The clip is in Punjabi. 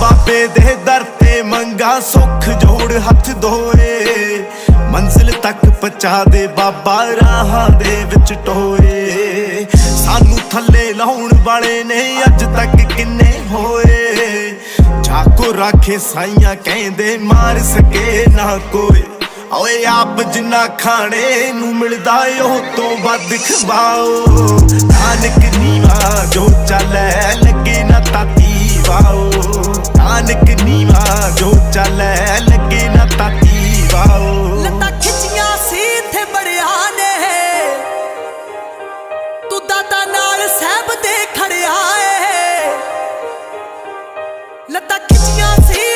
ਬਾਬੇ ਦੇ ਦਰ ਤੇ ਮੰਗਾ ਸੁੱਖ ਜੋੜ ਹੱਥ ਧੋਏ ਮੰਜ਼ਿਲ ਤੱਕ ਪਹੁੰਚਾ ਦੇ ਬਾਬਾ ਰਾਹਾਂ ਦੇ ਵਿੱਚ ਟੋਏ। ਸਾਨੂੰ ਥੱਲੇ ਲਾਉਣ ਵਾਲੇ ਨੇ ਅੱਜ ਤੱਕ ਕਿੰਨੇ ਹੋਏ। ਜਾਕੋ ਰਾਖੇ ਸਾਈਆਂ ਕਹਿੰਦੇ ਮਾਰ ਸਕੇ ਨਾ ਕੋਈ। ਓਏ ਆਪ ਜਿੰਨਾ ਖਾਣੇ ਨੂੰ ਮਿਲਦਾ ਏ, ਉਹ ਤੋਂ ਵੱਧ ਖਵਾਓ। ਨਾਨਕ ਚੱਲੇ ਲੱਗੇ ਨਾ ਤਾਤੀ ਵਾਓ ਲੱਤਾਂ ਖਿੱਚੀਆਂ ਸੀ ਇੱਥੇ ਬੜਿਆ ਨੇ। ਤੂੰ ਦਾਦਾ ਨਾਲ ਸਹਿਬ ਦੇ ਖੜਿਆ ਏ। ਲੱਤਾਂ ਖਿੱਚੀਆਂ ਸੀ